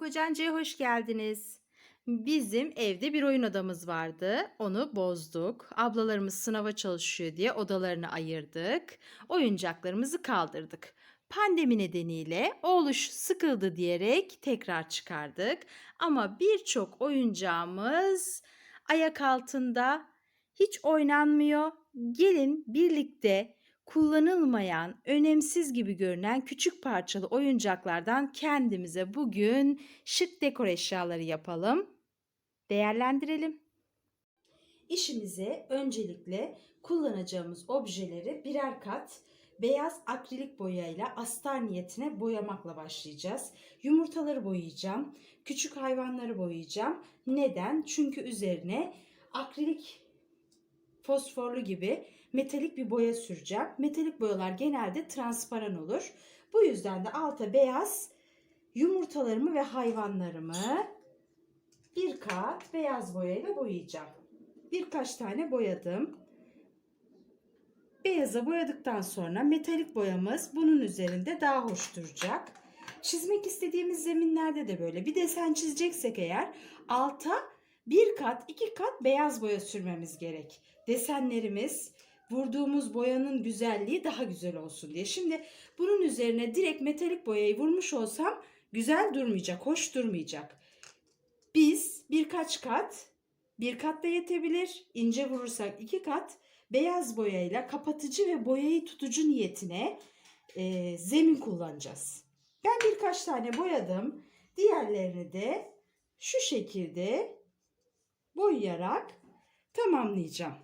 Bu hoş geldiniz. Bizim evde bir oyun odamız vardı. Onu bozduk. Ablalarımız sınava çalışıyor diye odalarını ayırdık. Oyuncaklarımızı kaldırdık. Pandemi nedeniyle oğluş sıkıldı diyerek tekrar çıkardık. Ama birçok oyuncağımız ayak altında hiç oynanmıyor. Gelin birlikte kullanılmayan, önemsiz gibi görünen küçük parçalı oyuncaklardan kendimize bugün şık dekor eşyaları yapalım. Değerlendirelim. İşimize öncelikle kullanacağımız objeleri birer kat beyaz akrilik boyayla astar niyetine boyamakla başlayacağız. Yumurtaları boyayacağım. Küçük hayvanları boyayacağım. Neden? Çünkü üzerine akrilik fosforlu gibi metalik bir boya süreceğim. Metalik boyalar genelde transparan olur. Bu yüzden de alta beyaz yumurtalarımı ve hayvanlarımı bir kat beyaz boyayla boyayacağım. Birkaç tane boyadım. Beyaza boyadıktan sonra metalik boyamız bunun üzerinde daha hoş duracak. Çizmek istediğimiz zeminlerde de böyle bir desen çizeceksek eğer alta bir kat iki kat beyaz boya sürmemiz gerek. Desenlerimiz vurduğumuz boyanın güzelliği daha güzel olsun diye. Şimdi bunun üzerine direkt metalik boyayı vurmuş olsam güzel durmayacak, hoş durmayacak. Biz birkaç kat, bir kat da yetebilir, ince vurursak iki kat beyaz boyayla kapatıcı ve boyayı tutucu niyetine e, zemin kullanacağız. Ben birkaç tane boyadım. Diğerlerini de şu şekilde boyayarak tamamlayacağım.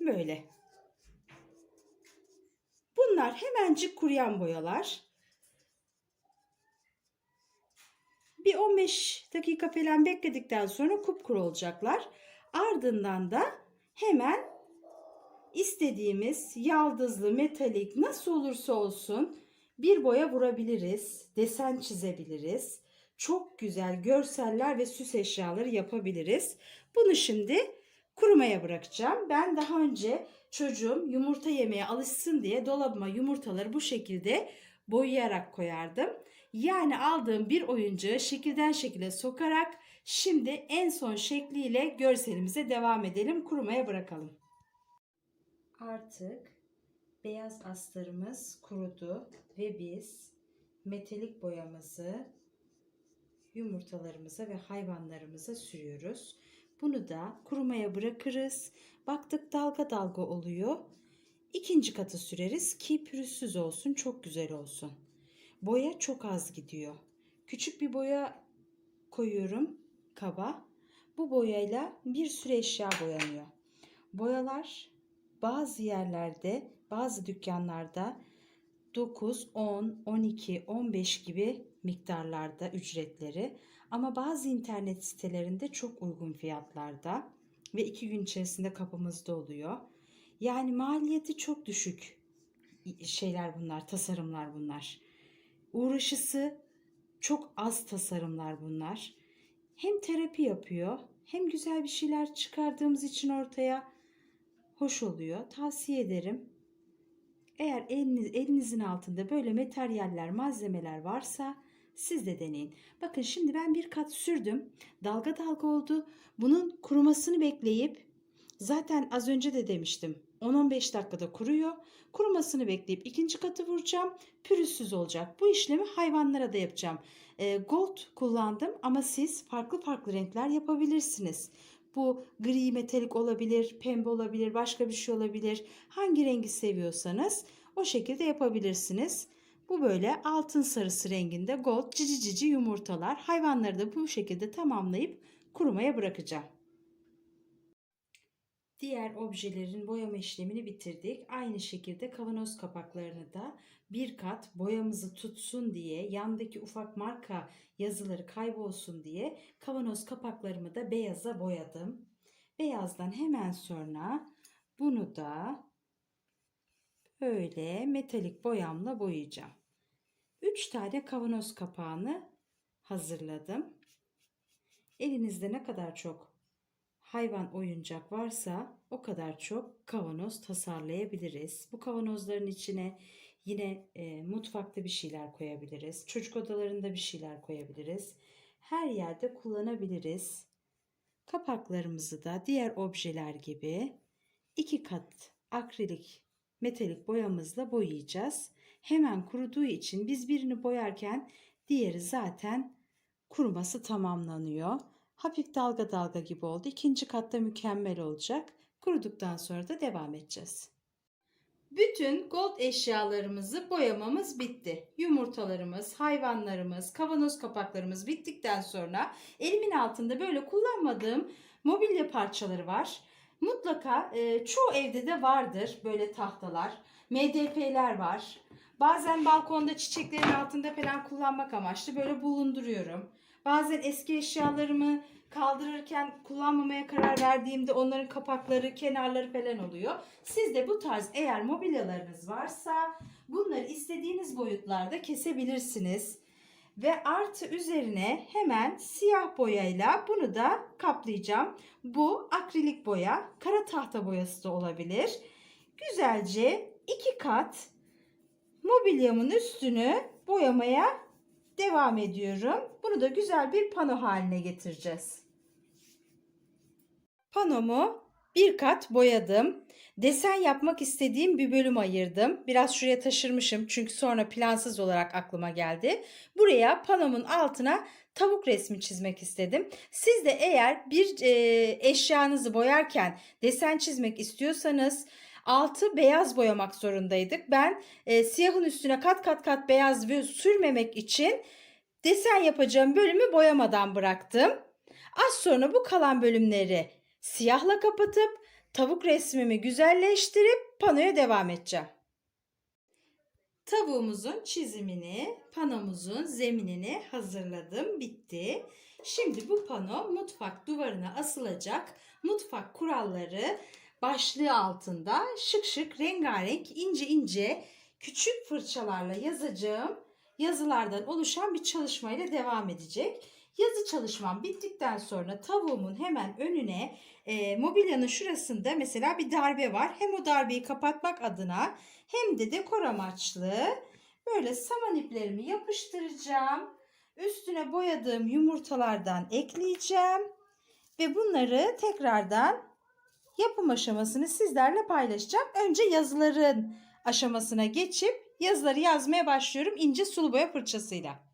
Böyle. Bunlar hemencik kuruyan boyalar. Bir 15 dakika falan bekledikten sonra kupkuru olacaklar. Ardından da hemen istediğimiz yaldızlı, metalik nasıl olursa olsun bir boya vurabiliriz, desen çizebiliriz. Çok güzel görseller ve süs eşyaları yapabiliriz. Bunu şimdi kurumaya bırakacağım. Ben daha önce çocuğum yumurta yemeye alışsın diye dolabıma yumurtaları bu şekilde boyayarak koyardım. Yani aldığım bir oyuncağı şekilden şekile sokarak şimdi en son şekliyle görselimize devam edelim. Kurumaya bırakalım. Artık beyaz astarımız kurudu ve biz metalik boyamızı yumurtalarımıza ve hayvanlarımıza sürüyoruz. Bunu da kurumaya bırakırız. Baktık dalga dalga oluyor. İkinci katı süreriz ki pürüzsüz olsun, çok güzel olsun. Boya çok az gidiyor. Küçük bir boya koyuyorum kaba. Bu boyayla bir sürü eşya boyanıyor. Boyalar bazı yerlerde, bazı dükkanlarda 9, 10, 12, 15 gibi miktarlarda ücretleri ama bazı internet sitelerinde çok uygun fiyatlarda ve iki gün içerisinde kapımızda oluyor. Yani maliyeti çok düşük şeyler bunlar, tasarımlar bunlar. Uğraşısı çok az tasarımlar bunlar. Hem terapi yapıyor, hem güzel bir şeyler çıkardığımız için ortaya hoş oluyor. Tavsiye ederim. Eğer eliniz, elinizin altında böyle materyaller, malzemeler varsa siz de deneyin. Bakın şimdi ben bir kat sürdüm. Dalga dalga oldu. Bunun kurumasını bekleyip zaten az önce de demiştim. 10-15 dakikada kuruyor. Kurumasını bekleyip ikinci katı vuracağım. Pürüzsüz olacak. Bu işlemi hayvanlara da yapacağım. E, gold kullandım ama siz farklı farklı renkler yapabilirsiniz. Bu gri metalik olabilir, pembe olabilir, başka bir şey olabilir. Hangi rengi seviyorsanız o şekilde yapabilirsiniz. Bu böyle altın sarısı renginde gold cici cici yumurtalar. Hayvanları da bu şekilde tamamlayıp kurumaya bırakacağım. Diğer objelerin boyama işlemini bitirdik. Aynı şekilde kavanoz kapaklarını da bir kat boyamızı tutsun diye yandaki ufak marka yazıları kaybolsun diye kavanoz kapaklarımı da beyaza boyadım. Beyazdan hemen sonra bunu da böyle metalik boyamla boyayacağım. 3 tane kavanoz kapağını hazırladım. Elinizde ne kadar çok hayvan oyuncak varsa o kadar çok kavanoz tasarlayabiliriz. Bu kavanozların içine Yine e, mutfakta bir şeyler koyabiliriz. Çocuk odalarında bir şeyler koyabiliriz. Her yerde kullanabiliriz. Kapaklarımızı da diğer objeler gibi iki kat akrilik metalik boyamızla boyayacağız. Hemen kuruduğu için biz birini boyarken diğeri zaten kuruması tamamlanıyor. Hafif dalga dalga gibi oldu. İkinci katta mükemmel olacak. Kuruduktan sonra da devam edeceğiz. Bütün gold eşyalarımızı boyamamız bitti. Yumurtalarımız, hayvanlarımız, kavanoz kapaklarımız bittikten sonra elimin altında böyle kullanmadığım mobilya parçaları var. Mutlaka e, çoğu evde de vardır böyle tahtalar. MDF'ler var. Bazen balkonda çiçeklerin altında falan kullanmak amaçlı böyle bulunduruyorum. Bazen eski eşyalarımı kaldırırken kullanmamaya karar verdiğimde onların kapakları, kenarları falan oluyor. Siz de bu tarz eğer mobilyalarınız varsa bunları istediğiniz boyutlarda kesebilirsiniz. Ve artı üzerine hemen siyah boyayla bunu da kaplayacağım. Bu akrilik boya, kara tahta boyası da olabilir. Güzelce iki kat mobilyamın üstünü boyamaya devam ediyorum. Bunu da güzel bir pano haline getireceğiz. Panomu bir kat boyadım. Desen yapmak istediğim bir bölüm ayırdım. Biraz şuraya taşırmışım çünkü sonra plansız olarak aklıma geldi. Buraya panomun altına tavuk resmi çizmek istedim. Siz de eğer bir e, eşyanızı boyarken desen çizmek istiyorsanız altı beyaz boyamak zorundaydık. Ben e, siyahın üstüne kat kat kat beyaz sürmemek için desen yapacağım bölümü boyamadan bıraktım. Az sonra bu kalan bölümleri siyahla kapatıp tavuk resmimi güzelleştirip panoya devam edeceğim. Tavuğumuzun çizimini, panomuzun zeminini hazırladım. Bitti. Şimdi bu pano mutfak duvarına asılacak. Mutfak kuralları başlığı altında şık şık rengarenk ince ince küçük fırçalarla yazacağım yazılardan oluşan bir çalışmayla devam edecek. Yazı çalışmam bittikten sonra tavuğumun hemen önüne e, mobilyanın şurasında mesela bir darbe var. Hem o darbeyi kapatmak adına hem de dekor amaçlı böyle saman iplerimi yapıştıracağım. Üstüne boyadığım yumurtalardan ekleyeceğim. Ve bunları tekrardan yapım aşamasını sizlerle paylaşacağım. Önce yazıların aşamasına geçip yazıları yazmaya başlıyorum ince sulu boya fırçasıyla.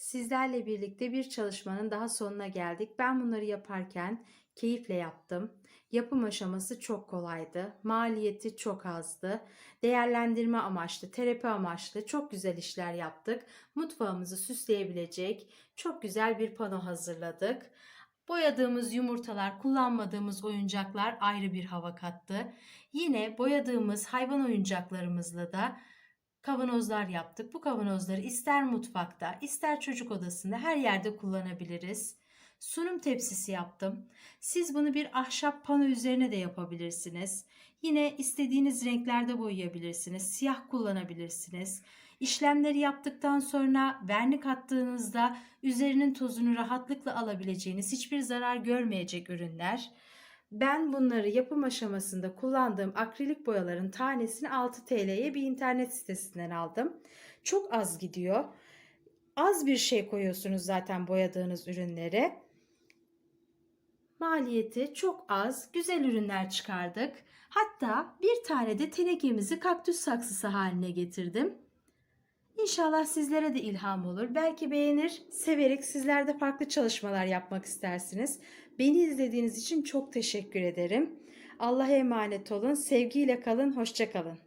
Sizlerle birlikte bir çalışmanın daha sonuna geldik. Ben bunları yaparken keyifle yaptım. Yapım aşaması çok kolaydı. Maliyeti çok azdı. Değerlendirme amaçlı, terapi amaçlı çok güzel işler yaptık. Mutfağımızı süsleyebilecek çok güzel bir pano hazırladık. Boyadığımız yumurtalar, kullanmadığımız oyuncaklar ayrı bir hava kattı. Yine boyadığımız hayvan oyuncaklarımızla da kavanozlar yaptık. Bu kavanozları ister mutfakta, ister çocuk odasında her yerde kullanabiliriz. Sunum tepsisi yaptım. Siz bunu bir ahşap pano üzerine de yapabilirsiniz. Yine istediğiniz renklerde boyayabilirsiniz. Siyah kullanabilirsiniz. İşlemleri yaptıktan sonra vernik attığınızda üzerinin tozunu rahatlıkla alabileceğiniz, hiçbir zarar görmeyecek ürünler. Ben bunları yapım aşamasında kullandığım akrilik boyaların tanesini 6 TL'ye bir internet sitesinden aldım. Çok az gidiyor. Az bir şey koyuyorsunuz zaten boyadığınız ürünlere. Maliyeti çok az, güzel ürünler çıkardık. Hatta bir tane de tenekemizi kaktüs saksısı haline getirdim. İnşallah sizlere de ilham olur. Belki beğenir, severek sizler de farklı çalışmalar yapmak istersiniz. Beni izlediğiniz için çok teşekkür ederim. Allah'a emanet olun. Sevgiyle kalın. Hoşça kalın.